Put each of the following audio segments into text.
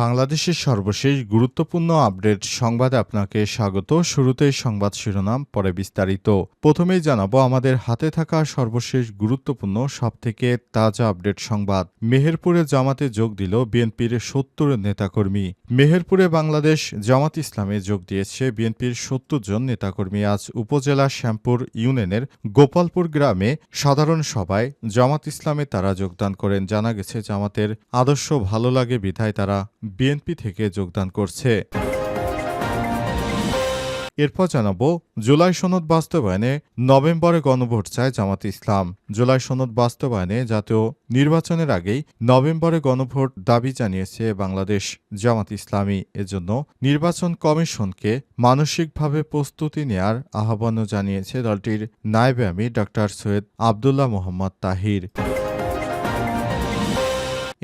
বাংলাদেশের সর্বশেষ গুরুত্বপূর্ণ আপডেট সংবাদে আপনাকে স্বাগত। শুরুতেই সংবাদ শিরোনাম, পরে বিস্তারিত। প্রথমেই জানাব, আমাদের হাতে থাকা সর্বশেষ গুরুত্বপূর্ণ, সবথেকে তাজা আপডেট সংবাদ। মেহেরপুরে জামাতে যোগ দিল বিএনপির সত্তর নেতাকর্মী। মেহেরপুরে বাংলাদেশ জামাত ইসলামে যোগ দিয়েছে বিএনপির সত্তর জন নেতাকর্মী। আজ উপজেলা শ্যামপুর ইউনিয়নের গোপালপুর গ্রামে সাধারণ সভায় জামাত ইসলামে তারা যোগদান করেন। জানা গেছে, জামাতের আদর্শ ভালো লাগে, বিধায় তারা বিএনপি থেকে যোগদান করছে। এরপর জানাব, জুলাই সনদ বাস্তবায়নে নভেম্বরে গণভোট চায় জামাত ইসলাম। জুলাই সনদ বাস্তবায়নে জাতীয় নির্বাচনের আগেই নভেম্বরে গণভোট দাবি জানিয়েছে বাংলাদেশ জামাত ইসলামী। এজন্য নির্বাচন কমিশনকে মানসিকভাবে প্রস্তুতি নেয়ার আহ্বানও জানিয়েছে দলটির নায়েবে আমি ডক্টর সৈয়দ আবদুল্লাহ মোহাম্মদ তাহির।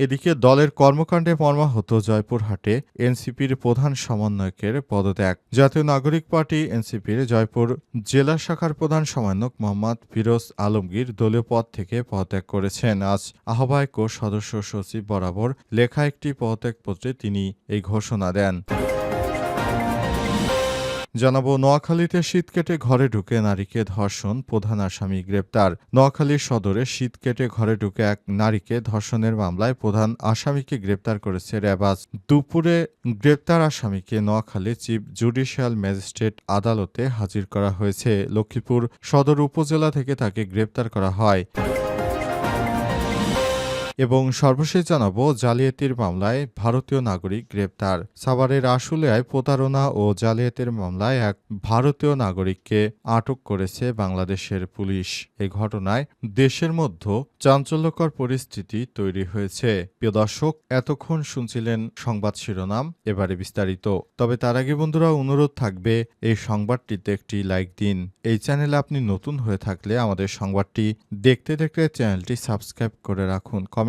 এদিকে দলের কর্মকাণ্ডে মর্মাহত জয়পুরহাটে এনসিপির প্রধান সমন্বয়কের পদত্যাগ। জাতীয় নাগরিক পার্টি এনসিপির জয়পুর জেলা শাখার প্রধান সমন্বয়ক মোহাম্মদ ফিরোজ আলমগীর দলীয় পদ থেকে পদত্যাগ করেছেন। আজ আহ্বায়ক ও সদস্য সচিব বরাবর লেখা একটি পদত্যাগপত্রে তিনি এই ঘোষণা দেন। জানাব, নোয়াখালীতে শীত কেটে ঘরে ঢুকে নারীকে ধর্ষণ, প্রধান আসামি গ্রেপ্তার। নোয়াখালীর সদরে শীত কেটে ঘরে ঢুকে এক নারীকে ধর্ষণের মামলায় প্রধান আসামিকে গ্রেপ্তার করেছে র্যাবাজ দুপুরে গ্রেপ্তার আসামিকে নোয়াখালী চিফ জুডিশিয়াল ম্যাজিস্ট্রেট আদালতে হাজির করা হয়েছে। লক্ষ্মীপুর সদর উপজেলা থেকে তাকে গ্রেপ্তার করা হয়। এবং সর্বশেষ জানাব, জালিয়াতির মামলায় ভারতীয় নাগরিক গ্রেপ্তার। সাভারের আশুলিয়ায় প্রতারণা ও জালিয়াতির মামলায় এক ভারতীয় নাগরিককে আটক করেছে বাংলাদেশের পুলিশ। এই ঘটনায় দেশের মধ্যে চাঞ্চল্যকর পরিস্থিতি তৈরি হয়েছে। প্রিয় দর্শক, এতক্ষণ শুনছিলেন সংবাদ শিরোনাম, এবারে বিস্তারিত। তবে তার আগে বন্ধুরা, অনুরোধ থাকবে, এই সংবাদটিতে একটি লাইক দিন। এই চ্যানেলে আপনি নতুন হয়ে থাকলে আমাদের সংবাদটি দেখতে দেখতে চ্যানেলটি সাবস্ক্রাইব করে রাখুন। কমেন্ট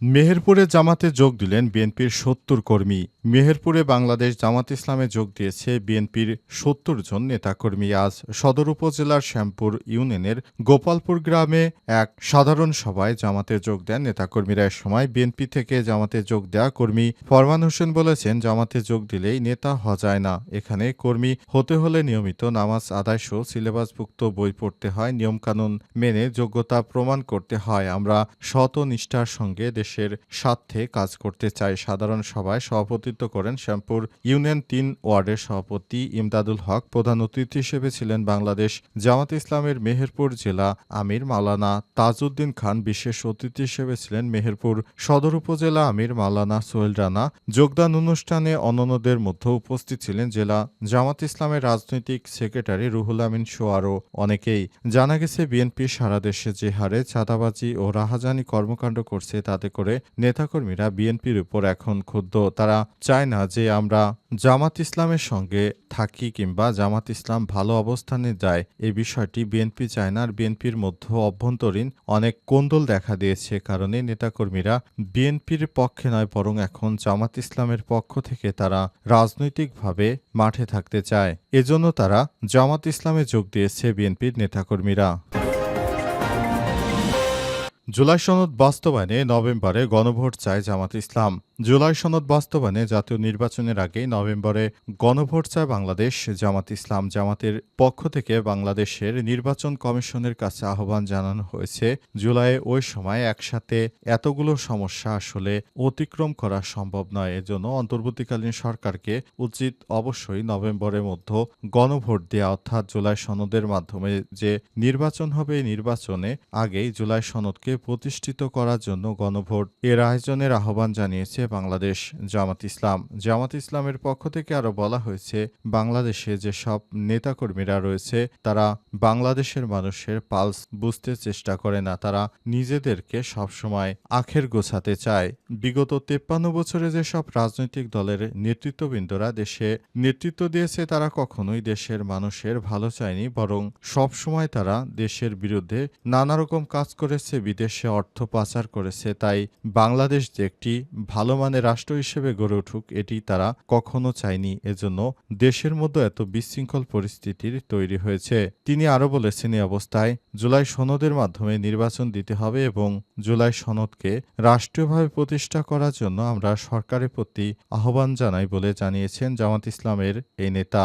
মেহেরপুরে জামাতে যোগ দিলেন বিএনপির সত্তর কর্মী। মেহেরপুরে বাংলাদেশ জামাত ইসলামে যোগ দিয়েছে বিএনপির সত্তর জন নেতাকর্মী। আজ সদর উপজেলার শ্যামপুর ইউনিয়নের গোপালপুর গ্রামে এক সাধারণ সভায় জামাতে যোগ দেন নেতাকর্মীরা। এ সময় বিএনপি থেকে জামাতে যোগ দেওয়া কর্মী ফরমান হোসেন বলেছেন, জামাতে যোগ দিলেই নেতা হওয়া যায় না। এখানে কর্মী হতে হলে নিয়মিত নামাজ আদায় সহ সিলেবাসভুক্ত বই পড়তে হয়। নিয়মকানুন মেনে যোগ্যতা প্রমাণ করতে হয়। আমরা শত নিষ্ঠার সঙ্গে দেশের স্বার্থে কাজ করতে চাই সাধারণ সভায় সভাপতিত্ব করেন শ্যামপুর ইউনিয়ন তিন ওয়ার্ডের সভাপতি ইমদাদুল হক। প্রধান অতিথি হিসেবে ছিলেন বাংলাদেশ জামাত ইসলামের মেহেরপুর জেলা আমির মাওলানা তাজউদ্দিন খান। বিশেষ অতিথি হিসেবে ছিলেন মেহেরপুর সদর উপজেলা আমির মাওলানা সোহেল রানা। যোগদান অনুষ্ঠানে অন্যান্যদের মধ্যে উপস্থিত ছিলেন জেলা জামাত ইসলামের রাজনৈতিক সেক্রেটারি রুহুল আমিন শো আরও অনেকেই। জানা গেছে, বিএনপি সারা দেশে যে হারে চাঁদাবাজি ও রাহাজানি কর্মকাণ্ড করছে, তাতে করে নেতাকর্মীরা বিএনপির উপর এখন ক্ষুব্ধ। তারা চায় না যে আমরা জামাত ইসলামের সঙ্গে থাকি কিংবা জামাত ইসলাম ভালো অবস্থানে যায়, এই বিষয়টি বিএনপি চায় না। আর বিএনপির মধ্যে অভ্যন্তরীণ অনেক কোন্দল দেখা দিয়েছে কারণে নেতাকর্মীরা বিএনপির পক্ষে নয়, বরং এখন জামাত ইসলামের পক্ষ থেকে তারা রাজনৈতিকভাবে মাঠে থাকতে চায়। এজন্য তারা জামাত ইসলামে যোগ দিয়েছে বিএনপির নেতাকর্মীরা। জুলাই সনদ বাস্তবায়নে নভেম্বরে গণভোট চায় জামাত ইসলাম। জুলাই সনদ বাস্তবায়নে জাতীয় নির্বাচনের আগে নভেম্বরে গণভোট চায় বাংলাদেশ, জামাত ইসলাম। জামাতের পক্ষ থেকে বাংলাদেশের নির্বাচন কমিশনের কাছে আহ্বান জানানো হয়েছে জুলাইয়ে ওই সময় একসাথে এতগুলো সমস্যা আসলে অতিক্রম করা সম্ভব নয়। এজন্য অন্তর্বর্তীকালীন সরকারকে উচিত অবশ্যই নভেম্বরের মধ্যে গণভোট দেওয়া, অর্থাৎ জুলাই সনদের মাধ্যমে যে নির্বাচন হবে নির্বাচনে আগেই জুলাই সনদকে প্রতিষ্ঠিত করার জন্য গণভোট এর আয়োজনের আহ্বান জানিয়েছে বাংলাদেশ জামাত ইসলাম। জামাত ইসলামের পক্ষ থেকে আরও বলা হয়েছে, বাংলাদেশে যেসব নেতাকর্মীরা রয়েছে, তারা বাংলাদেশের মানুষের পালস বুঝতে চেষ্টা করে না। তারা নিজেদেরকে সবসময় আখের গোছাতে চায়। বিগত তেপ্পান্ন বছরে যেসব রাজনৈতিক দলের নেতৃত্ববৃন্দরা দেশে নেতৃত্ব দিয়েছে, তারা কখনোই দেশের মানুষের ভালো চায়নি, বরং সবসময় তারা দেশের বিরুদ্ধে নানা রকম কাজ করেছে, বিদেশে অর্থ পাচার করেছে, তাই বাংলাদেশ যে একটি ভালো মানের রাষ্ট্র হিসেবে গড়ে উঠুক, এটি তারা কখনো চায়নি। এজন্য দেশের মধ্যে এত বিশৃঙ্খল পরিস্থিতির তৈরি হয়েছে। তিনি আরও বলেছেন এই অবস্থায় জুলাই সনদের মাধ্যমে নির্বাচন দিতে হবে এবং জুলাই সনদকে রাষ্ট্রীয়ভাবে প্রতিষ্ঠা করার জন্য আমরা সরকারের প্রতি আহ্বান জানাই বলে জানিয়েছেন জামাত ইসলামের এই নেতা।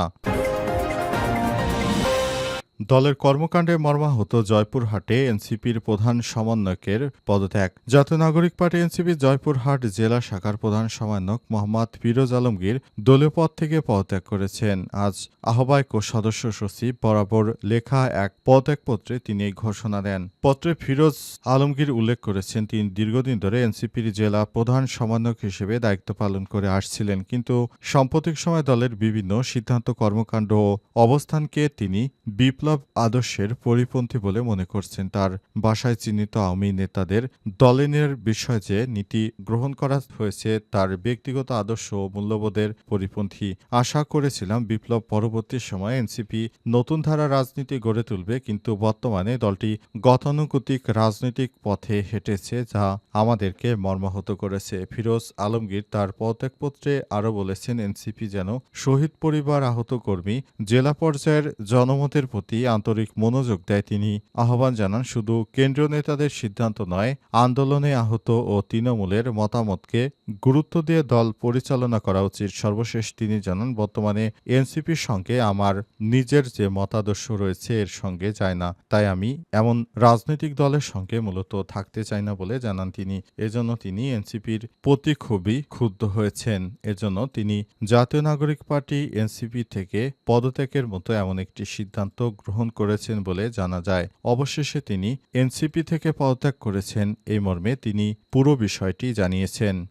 দলের কর্মকাণ্ডে মর্মাহত জয়পুরহাটে এনসিপির প্রধান সমন্বয়কের পদত্যাগ। জাতীয় নাগরিক পার্টি এনসিপি জয়পুরহাট জেলা শাখার প্রধান সমন্বয়ক মোহাম্মদ ফিরোজ আলমগীর দলীয় পদ থেকে পদত্যাগ করেছেন। আজ আহ্বায়ক ও সদস্য সচিব বরাবর লেখা এক পদত্যাগপত্রে তিনি এই ঘোষণা দেন। পত্রে ফিরোজ আলমগীর উল্লেখ করেছেন, তিনি দীর্ঘদিন ধরে এনসিপির জেলা প্রধান সমন্বয়ক হিসেবে দায়িত্ব পালন করে আসছিলেন, কিন্তু সাম্প্রতিক সময় দলের বিভিন্ন সিদ্ধান্ত কর্মকাণ্ড ও অবস্থানকে তিনি বিপ্লব আদর্শের পরিপন্থী বলে মনে করছেন। তার বাসায় চিহ্নিত আওয়ামী নেতাদের দলের বিষয় যে নীতি গ্রহণ করা হয়েছে, তার ব্যক্তিগত আদর্শ ও মূল্যবোধের পরিপন্থী। আশা করেছিলাম বিপ্লব পরবর্তী সময়ে এনসিপি নতুন ধারা রাজনীতি গড়ে তুলবে, কিন্তু বর্তমানে দলটি গতানুগতিক রাজনৈতিক পথে হেঁটেছে যা আমাদেরকে মর্মাহত করেছে। ফিরোজ আলমগীর তার পদত্যাগপত্রে আরও বলেছেন, এনসিপি যেন শহীদ পরিবার আহত কর্মী, জেলা পর্যায়ের জনমতের প্রতি আন্তরিক মনোযোগ দেয় তিনি আহ্বান জানান, শুধু কেন্দ্রীয় নেতাদের সিদ্ধান্ত নয়, আন্দোলনে আহত ও তৃণমূলের মতামতকে গুরুত্ব দিয়ে দল পরিচালনা করা উচিত। সর্বশেষ তিনি জানান, বর্তমানে এনসিপির সঙ্গে আমার নিজের যে মতাদর্শ রয়েছে, এর সঙ্গে যায় না। তাই আমি এমন রাজনৈতিক দলের সঙ্গে মূলত থাকতে চাই না বলে জানান তিনি। এজন্য তিনি এনসিপির প্রতি খুবই ক্ষুব্ধ হয়েছেন। এজন্য তিনি জাতীয় নাগরিক পার্টি এনসিপি থেকে পদত্যাগের মতো এমন একটি সিদ্ধান্ত গ্রহণ করেছেন বলে জানা যায়। অবশেষে তিনি এনসিপি থেকে পদত্যাগ করেছেন। এই মর্মে তিনি পুরো বিষয়টি জানিয়েছেন।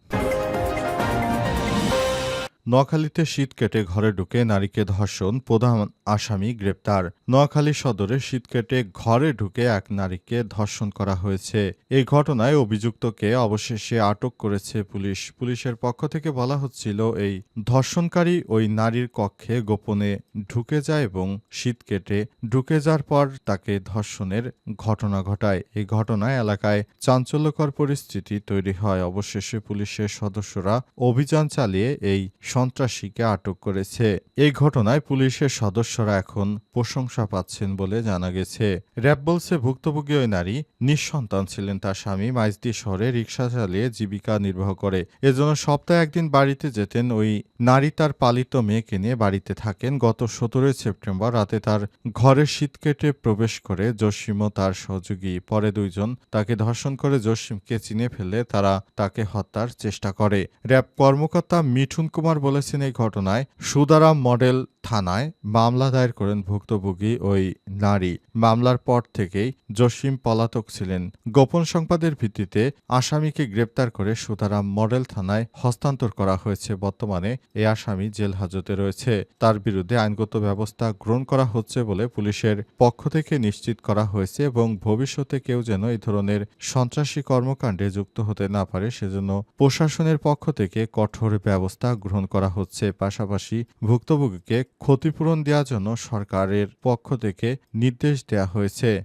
নোয়াখালীতে শীত কেটে ঘরে ঢুকে নারীকে ধর্ষণ, প্রধান আসামি গ্রেপ্তার। নোয়াখালী সদরে শীত কেটে ঘরে ঢুকে এক নারীকে ধর্ষণ করা হয়েছে। এই ঘটনায় অভিযুক্তকে অবশেষে আটক করেছে পুলিশ। পুলিশের পক্ষ থেকে বলা হচ্ছিল, এই ধর্ষণকারী ওই নারীর কক্ষে গোপনে ঢুকে যায় এবং শীত কেটে ঢুকে যাওয়ার পর তাকে ধর্ষণের ঘটনা ঘটায়। এই ঘটনায় এলাকায় চাঞ্চল্যকর পরিস্থিতি তৈরি হয়। অবশেষে পুলিশের সদস্যরা অভিযান চালিয়ে এই সন্ত্রাসীকে আটক করেছে। এই ঘটনায় পুলিশের সদস্যরা এখন প্রশংসা পাচ্ছেন বলে জানা গেছে। র্যাব বলছে, ভুক্তভোগী ওই নারী নিঃসন্তান ছিলেন। তার স্বামী মাইজদি শহরে রিকশা চালিয়ে জীবিকা নির্বাহ করে। এজন্য সপ্তাহে একদিন বাড়িতে যেতেন। ওই নারী তার পালিত মেয়েকে নিয়ে বাড়িতে থাকেন। গত সতেরোই সেপ্টেম্বর রাতে তার ঘরে শীত কেটে প্রবেশ করে জসিম ও তার সহযোগী। পরে দুইজন তাকে ধর্ষণ করে জসিমকে চিনে ফেলে তারা তাকে হত্যার চেষ্টা করে। র্যাব কর্মকর্তা মিঠুন কুমার বলেছেন এই ঘটনায় সুদারাম মডেল থানায় মামলা দায়ের করেন ভুক্তভোগী ওই নারী। মামলার পর থেকেই জসিম পলাতক ছিলেন। গোপন সংবাদের ভিত্তিতে আসামিকে গ্রেপ্তার করে সুতারাম মডেল থানায় হস্তান্তর করা হয়েছে। বর্তমানে এই আসামি জেল হাজতে রয়েছে। তার বিরুদ্ধে আইনগত ব্যবস্থা গ্রহণ করা হচ্ছে বলে পুলিশের পক্ষ থেকে নিশ্চিত করা হয়েছে এবং ভবিষ্যতে কেউ যেন এই ধরনের সন্ত্রাসী কর্মকাণ্ডে যুক্ত হতে না পারে, সেজন্য প্রশাসনের পক্ষ থেকে কঠোর ব্যবস্থা গ্রহণ করা হচ্ছে। পাশাপাশি ভুক্তভোগীকে ক্ষতিপূরণ দেওয়ার জন্য সরকারের পক্ষ থেকে নির্দেশ দেওয়া হয়েছে।